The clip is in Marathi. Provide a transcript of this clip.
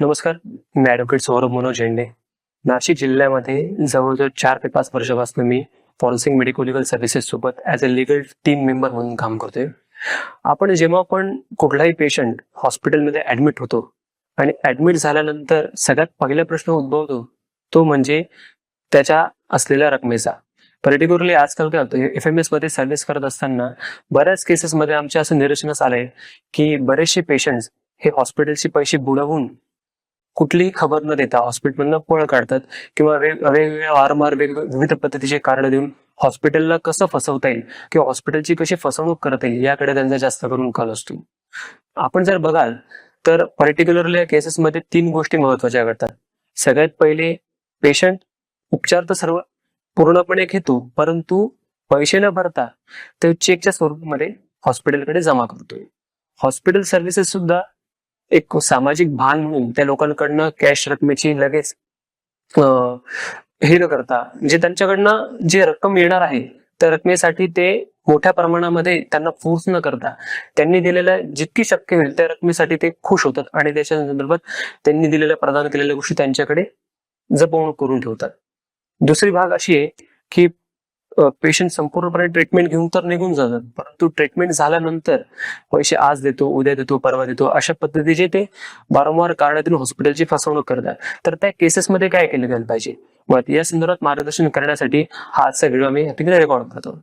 नमस्कार मी ॲडव्होकेट सौरभ मनोज झेंडे. नाशिक जिल्ह्यामध्ये जवळजवळ चार ते पाच वर्षापासून मी फॉरेन्सिक मेडिको लिगल सर्व्हिसेस सोबत as a legal team member म्हणून काम करतोय. आपण जेव्हा आपण कुठलाही पेशंट हॉस्पिटलमध्ये ॲडमिट होतो आणि ॲडमिट झाल्यानंतर सगळ्यात पहिला प्रश्न उद्भवतो तो म्हणजे त्याच्या असलेल्या रकमेचा. पर्टिक्युलरली आजकाल काय होतं एफ एममध्ये सर्व्हिस करत असताना बऱ्याच केसेसमध्ये आमच्या असं निदर्शनास आलंय की बरेचसे पेशंट्स हे हॉस्पिटलचे पैसे बुडवून कुठलीही खबर न देता हॉस्पिटलमधनं पळ काढतात किंवा वेग वेगवेगळ्या वारंवार वेगवेगळ्या विविध पद्धतीचे कारण देऊन हॉस्पिटलला कसं फसवता येईल किंवा हॉस्पिटलची कशी फसवणूक करता येईल याकडे त्यांचा जास्त करून कल असतो. आपण जर बघाल तर पर्टिक्युलरली या केसेसमध्ये तीन गोष्टी महत्त्वाच्या घडतात. सगळ्यात पहिले पेशंट उपचार तर सर्व पूर्णपणे घेतो परंतु पैसे न भरता ते चेकच्या स्वरूपामध्ये हॉस्पिटलकडे जमा करतोय. हॉस्पिटल सर्व्हिसेस सुद्धा एक सामाजिक भान म्हणून त्या लोकांकडनं कॅश रकमेची लगेच हे न करता म्हणजे त्यांच्याकडनं जे रक्कम येणार आहे त्या रकमेसाठी ते मोठ्या प्रमाणामध्ये त्यांना फोर्स न करता त्यांनी दिलेल्या जितकी शक्य होईल त्या रकमेसाठी ते खुश होतात आणि त्याच्या संदर्भात त्यांनी दिलेल्या प्रदान केलेल्या गोष्टी त्यांच्याकडे जपवणूक करून ठेवतात. दुसरी भाग अशी आहे की पेशंट संपूर्णपणे ट्रीटमेंट घेऊन तर निघून जातात. परंतु ट्रीटमेंट झाल्यानंतर पैसे आज देतो उद्या देतो परवा देतो अशा पद्धतीचे ते वारंवार कारणातून हॉस्पिटलची फसवणूक करतात. तर त्या केसेसमध्ये काय केलं गेलं पाहिजे? मग या संदर्भात मार्गदर्शन करण्यासाठी हा आजचा व्हिडिओ आम्ही रेकॉर्ड करतो.